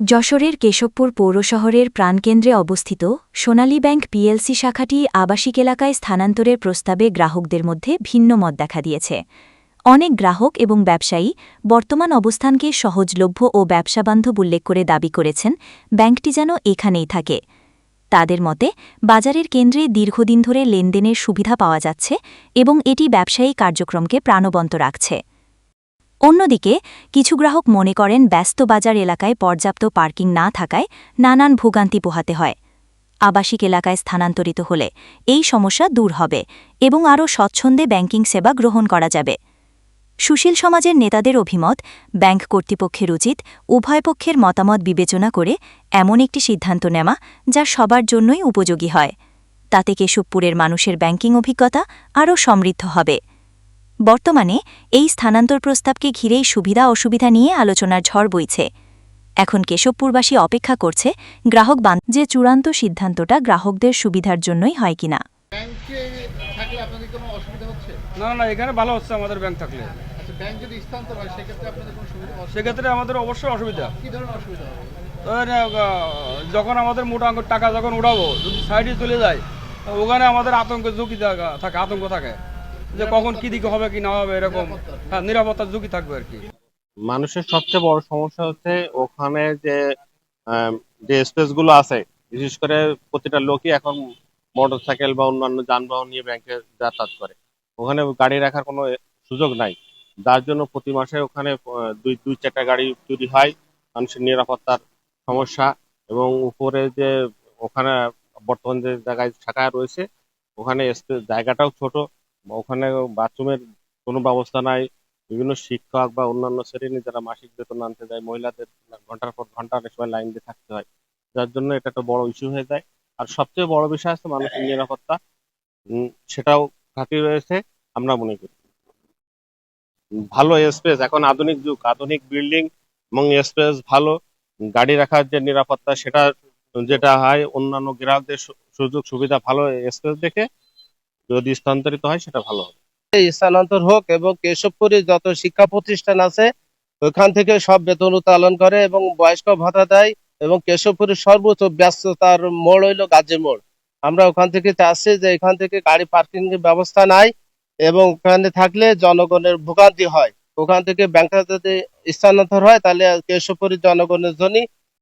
যশোরের কেশবপুর পৌরশহরের প্রাণকেন্দ্রে অবস্থিত সোনালী bank PLC শাখাটি আবাসিক এলাকায় স্থানান্তরের প্রস্তাবে গ্রাহকদের মধ্যে ভিন্ন মত দেখা দিয়েছে। অনেক গ্রাহক এবং ব্যবসায়ী বর্তমান অবস্থানকে সহজলভ্য ও ব্যবসাবান্ধব উল্লেখ করে দাবি করেছেন, ব্যাংকটি যেন এখানেই থাকে। তাদের মতে, বাজারের কেন্দ্রে দীর্ঘদিন ধরে লেনদেনের সুবিধা পাওয়া যাচ্ছে এবং এটি ব্যবসায়ী কার্যক্রমকে প্রাণবন্ত রাখছে। অন্যদিকে, কিছু গ্রাহক মনে করেন ব্যস্ত বাজার এলাকায় পর্যাপ্ত পার্কিং না থাকায় নানান ভোগান্তি পোহাতে হয়। আবাসিক এলাকায় স্থানান্তরিত হলে এই সমস্যা দূর হবে এবং আরও স্বচ্ছন্দে ব্যাংকিং সেবা গ্রহণ করা যাবে। সুশীল সমাজের নেতাদের অভিমত, ব্যাংক কর্তৃপক্ষের উচিত উভয় পক্ষের মতামত বিবেচনা করে এমন একটি সিদ্ধান্ত নেওয়া যা সবার জন্যই উপযোগী হয়। তাতে কেশবপুরের মানুষের ব্যাংকিং অভিজ্ঞতা আরও সমৃদ্ধ হবে। বর্তমানে এই স্থানান্তর প্রস্তাবকে ঘিরেই সুবিধা অসুবিধা নিয়ে আলোচনার ঝড় বইছে। এখন কেশবপুরবাসী অপেক্ষা করছে গ্রাহক বান যে চূড়ান্ত সিদ্ধান্তটা গ্রাহকদের সুবিধার জন্যই হয় কিনা। ব্যাংকে থাকলে আপনাদের কোনো অসুবিধা হচ্ছে? না না এখানে ভালো হচ্ছে আমাদের ব্যাংক থাকলে। আচ্ছা ব্যাংক যদি স্থানান্তর হয় সেক্ষেত্রে আপনাদের কোনো সুবিধা অসুবিধা সেক্ষেত্রে আমাদের অবশ্যই অসুবিধা। কী ধরনের অসুবিধা হবে? ধরেন, আহ, যখন আমাদের মোটা অঙ্কের টাকা যখন উঠাবো যদি সাইডে চলে যায় ওখানে আমাদের আতঙ্ক ঝুঁকি থাকে আতঙ্ক থাকে। যে কখন কি দিকে হবে, কি না হবে, এরকম। হ্যাঁ নিরাপত্তার ঝুঁকি থাকবে আর কি। মানুষের সবচেয়ে বড় সমস্যা হচ্ছে ওখানে যে যে স্পেসগুলো আছে, বিশেষ করে প্রতিটা লোকই এখন মোটর সাইকেল বা অন্যান্য যানবাহন নিয়ে ব্যাংকে যাতায়াত করে। ওখানে গাড়ি রাখার কোনো সুযোগ নাই। যার জন্য প্রতি মাসে ওখানে দুই দুই, চারটা গাড়ি চুরি হয়, মানুষের নিরাপত্তার সমস্যা। এবং উপরে যে ওখানে বর্তমান যে জায়গায় শাখা রয়েছে, ওখানে জায়গাটাও ছোট। ওখানে বাথরুমের কোনো ব্যবস্থা নাই। বিভিন্ন শিক্ষক বা অন্যান্য শ্রেণি যারা মাসিক বেতন আনতে যায়, মহিলাদের ঘণ্টার পর ঘণ্টা অনেক সময় লাইন দিয়ে থাকতে হয়। যার জন্য এটা একটা বড় ইস্যু হয়ে যায়। আর সবচেয়ে বড় বিষয় আছে মানুষের নিরাপত্তা। সেটাও ঘাটতি রয়েছে আমরা মনে করি। ভালো স্পেস এখন আধুনিক যুগ, আধুনিক বিল্ডিং এবং স্পেস ভালো। গাড়ি রাখার যে নিরাপত্তা, সেটা যেটা হয়, অন্যান্য গ্রাহকদের সুযোগ সুবিধা ভালো স্পেস দেখে যদি স্থানান্তরিত হয়, সেটা ভালো হবে। স্থানান্তর হোক এবং কেশবপুরে যত শিক্ষা প্রতিষ্ঠান আছে, ওখান থেকে সব বেতন উত্তোলন করে এবং বয়স্ক ভাতা দেয় এবং কেশবপুরের সর্বোচ্চ ব্যস্ততার মোড় হইল গাজী মোড়। আমরা ওখান থেকে চাচ্ছি যে এখান থেকে গাড়ি পার্কিং এর ব্যবস্থা নাই এবং ওখানে থাকলে জনগণের ভোগান্তি হয়। ওখান থেকে ব্যাংকটা যদি স্থানান্তর হয়, তাহলে কেশবপুরের জনগণের জন্য